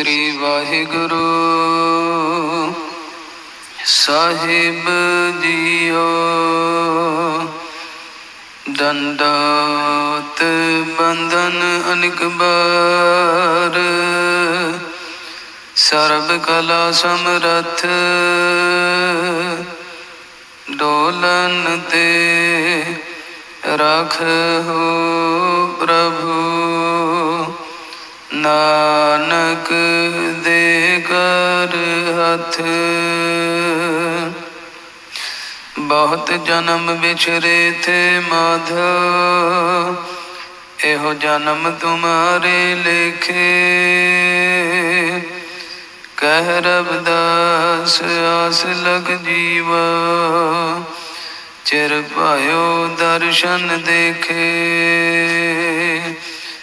ਸ੍ਰੀ ਵਾਹਿਗੁਰੂ। ਸਾਹਿਬ ਜੀਓ, ਦੰਡਾਤ ਬੰਧਨ ਅਨਿਕ ਬਾਰ ਸਰਬ ਕਲਾ ਸਮਰਥ ਡੋਲਨ ਤੇ ਰਖੋ ਪ੍ਰਭੂ। ਨਾਨਕ ਦੇ ਕਰ ਹੱਥ। ਬਹੁਤ ਜਨਮ ਵਿਛਰੇ ਥੇ ਮਾਧੋ। ਇਹੋ ਜਨਮ ਤੁਮਾਰੇ ਲਿਖੇ। ਕਹਿ ਰਬਦਾਸ ਆਸ ਲਗ ਜੀਵਾ। ਚਿਰ ਪਾਇਓ ਦਰਸ਼ਨ ਦੇਖੇ।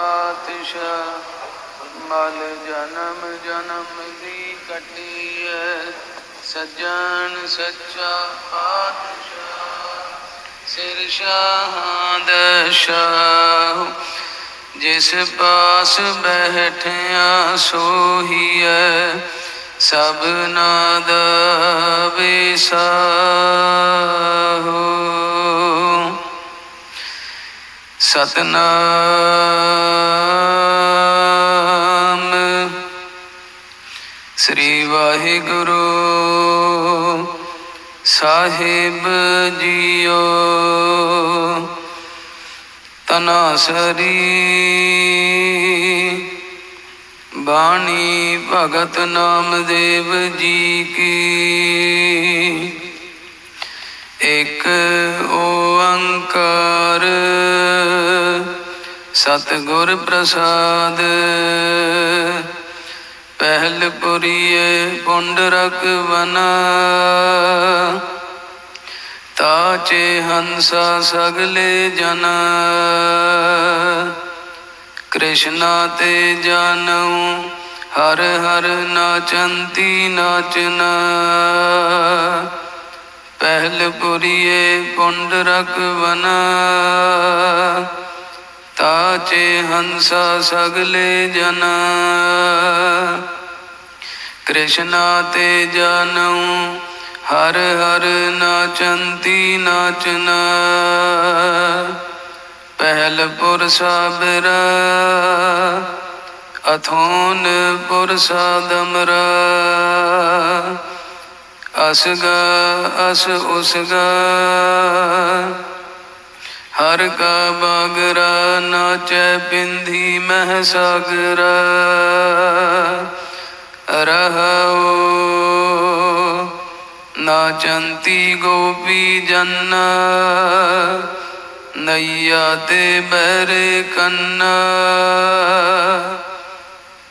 ਪਾਤਸ਼ਾਹ ਮਲ ਜਨਮ ਜਨਮ ਦੀ ਕਟਿਐ ਸੱਜਣ ਸੱਚਾ ਪਾਤਸ਼ਾਹ, ਸਿਰ ਸ਼ਾਹਾਂ ਦਾ ਸ਼ਾਹ ਜਿਸ ਪਾਸ ਬੈਠਿਆ ਸੋਹੀਐ ਸਭਨਾ ਦਾ ਵਿਸਾਹੋ ਸਤਨਾਮ ਵਾਹਿਗੁਰੂ ਸਾਹਿਬ ਜੀਓ। ਤਨਾਸਰੀ ਬਾਣੀ ਭਗਤ ਨਾਮਦੇਵ ਜੀ ਕੀ। ਇਕ ਓੰਕਾਰ ਸਤਿਗੁਰ ਪ੍ਰਸਾਦ। ਪਹਿਲ ਪੁਰੀਏ ਪੁੰਡਰਕ ਵਨਾ ਤਾਚੇ ਹੰਸਾ ਸਗਲੇ ਜਨ। ਕ੍ਰਿਸ਼ਨਾ ਤੇ ਜਾਨਉ, ਹਰ ਹਰ ਨਾਚੰਤੀ ਨਾਚਨਾ। ਪਹਿਲ ਪੁਰੀਏ ਪੁੰਡਰਕ ਵਨਾ ਤਾਚੇ ਹੰਸਾ ਸਗਲੇ ਜਨ। ਕ੍ਰਿਸ਼ਨਾ ਤੇ ਜਾਨਉ, ਹਰ ਹਰ ਨਾਚੰਤੀ ਨਾਚਨਾ ਪਹਿਲ ਪੁਰ ਸਾਬਰਾ, ਅਥੋਨ ਪੁਰ ਸਾਦਮਰਾ। ਅਸਗਾ, ਅਸ ਉਸਗਾ, ਹਰ ਕਾ ਬਾਗਰਾ ਨਾਚੈ ਪਿੰਧੀ ਮਹਿ ਸਾਗਰਾ। ਰਹਾਉ ਨਾਚੰਤੀ ਗੋਪੀ ਜਨ ਨਈਆ ਤੇ ਬਹਿਰੇ ਕੰਨਾ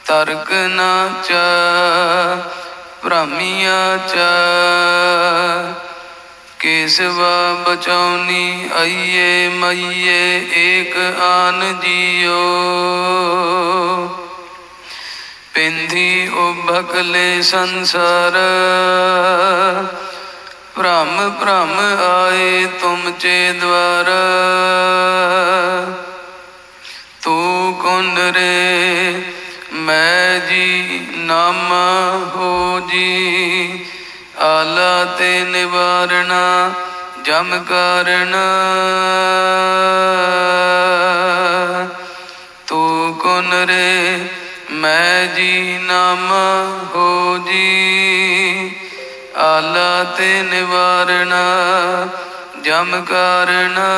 ਤਰਕ ਨਾਚਾ ਭ੍ਰਮੀਆਂ ਚਾ ਕੇਸਵਾ ਬਚਾਉਨੀ ਆਈਏ ਮਈਏ ਏਕ ਆਨ ਜੀਓ ਪਿੰਦੀ ਉਭਕਲੇ ਸੰਸਾਰ। ਭ੍ਰਮ ਭ੍ਰਮ ਆਏ ਤੁਮ ਚੇ ਦਵਾਰ। ਤੂੰ ਕੁਨ ਰੇ? ਮੈਂ ਜੀ ਨਾਮ ਹੋ ਜੀ। ਆਲਾ ਤੇ ਨਿਵਾਰਣਾ ਜਮ ਕਾਰਣਾ। ਤੂੰ ਕੁਨ ਰੇ? ਮੈਂ ਜੀ ਨਾਮ ਹੋ ਜੀ ਆਲਾ ਤੇ ਨਿਵਾਰਣਾ ਜਮ ਕਾਰਣਾ।